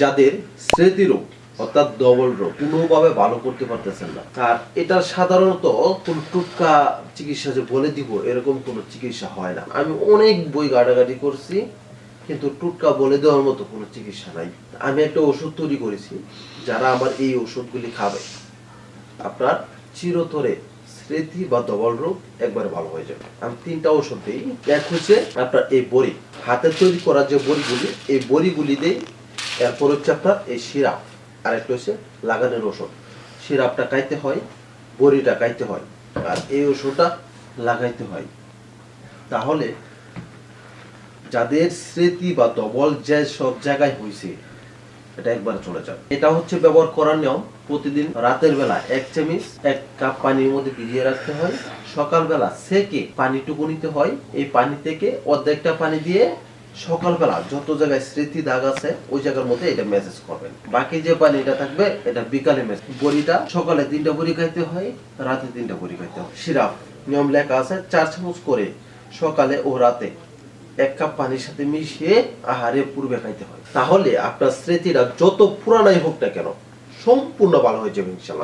যাদের স্মৃতিরোগ অর্থাৎ ডবল রোগ, কোনোভাবে ভালো করতে পারতেছেন না। আর এটা সাধারণত কোন টুটকা চিকিৎসা যে বলে দিব, এরকম কোনো চিকিৎসা হয় না। আমি অনেক বই ঘাটাঘাটি করছি, কিন্তু টুটকা বলে দেওয়ার মতো কোনো চিকিৎসা নাই। আমি একটা ওষুধ তৈরি করেছি, যারা আমার এই ওষুধগুলি খাবে। আপনার চিরতরে স্মৃতি বা ডবল রোগ একবারে ভালো হয়ে যাবে। আমি তিনটা ওষুধ দিই। এক হচ্ছে আপনার এই বড়ি। হাতে তৈরি করা যে বড়িগুলি, এই বড়িগুলি দেই এরপর হচ্ছে আপনার এই সিরাপ আর একটা হচ্ছে লাগানোর ওষুধ সিরাপটা খাইতে হয়, বড়িটা খাইতে হয়, আর এই ওষুধটা লাগাইতে হয়। তাহলে যাদের স্মৃতি বা দবল যে সব জায়গায় হয়েছে এটা একবার চলে যাবে। এটা হচ্ছে ব্যবহার করার নিয়ম। প্রতিদিন রাতের বেলা এক চামিচ, এক কাপ পানির মধ্যে ভিজিয়ে রাখতে হয়। সকালবেলা সেকে পানিটুকু নিতে হয়। এই পানি থেকে অর্ধেকটা পানি দিয়ে সকালবেলা যত জায়গায় স্মৃতি দাগ আছে, ওই জায়গার মধ্যে এটা মেসেজ করবেন। বাকি যে পানিটা থাকবে, এটা বিকালে মেসেজ বড়িটা সকালে তিনটা বড়ি খাইতে হয়, রাতে তিনটা বড়ি খাইতে হয়। সিরাপ, নিয়ম লেখা আছে, চার চামচ করে সকালে ও রাতে এক কাপ পানির সাথে মিশিয়ে আহারে পূর্বে খাইতে হয়। তাহলে আপনার স্মৃতিটা যত পুরানাই হোক না কেন, সম্পূর্ণ ভালো হয়ে যাবে ইনশাল্লাহ